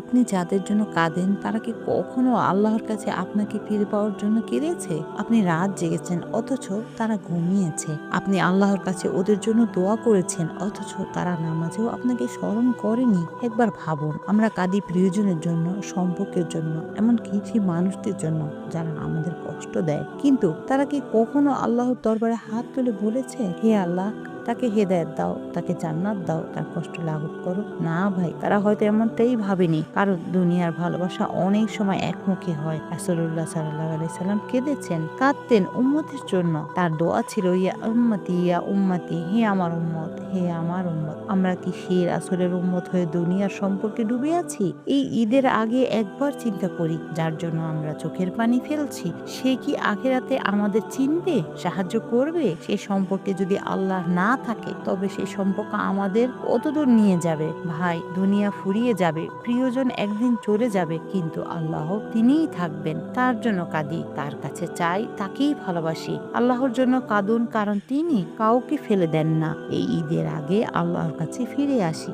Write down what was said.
আপনি যাদের জন্য কাঁদেন, তারা কি কখনো আল্লাহর কাছে আপনাকে ফিরে পাওয়ার জন্য কেঁদেছে? আপনি রাত জেগেছেন, অথচ তারা ঘুমিয়েছে। আপনি আল্লাহর কাছে ওদের জন্য দোয়া করেছেন, অথচ তারা নামাজেও আপনাকে স্মরণ করেনি। একবার ভাবুন, আমরা কাঁদি প্রিয়জনের জন্য, সম্পর্কের জন্য, এমনকি সেই মানুষদের জন্য, যারা আমাদের কষ্ট দেয়। কিন্তু তারা কি কখনো আল্লাহর দরবারে হাত তুলে বলেছে, হে আল্লাহ তাকে হেদায়ত দাও, তাকে জান্নাত দাও, তার কষ্ট লাঘব করো। না ভাই, তারা হয়তো এমনটাই ভাবেনি। কারণ দুনিয়ার ভালোবাসা অনেক সময় একমুখী হয়। রাসূলুল্লাহ সাল্লাহ আলাই সাল্লাম কেঁদেছেন, কাঁদতেন উম্মতের জন্য। তার দোয়া ছিল, ইয়া উম্মতি ইয়া উম্মতি, হে আমার উম্মত, হে আমার উম্মত, আমরা কি সে রাসূলের উম্মত হয়ে দুনিয়ার সম্পর্কে ডুবে আছি? এই ঈদের আগে একবার চিন্তা করি, যার জন্য আমরা চোখের পানি ফেলছি। সে কি আখেরাতে আমাদের চিনবে, সাহায্য করবে? সে সম্পর্কে যদি আল্লাহ না থাকে, তবে সেই সম্পর্ক আমাদের কতদূর নিয়ে যাবে? ভাই, দুনিয়া ফুরিয়ে যাবে, প্রিয়জন একদিন চলে যাবে, কিন্তু আল্লাহ তিনিই থাকবেন। তার জন্য কাঁদি, তার কাছে চাই, তাকেই ভালোবাসি। আল্লাহর জন্য কাঁদুন, কারণ তিনি কাউকে ফেলে দেন না। এই ঈদের আগে আল্লাহর কাছে ফিরে আসি।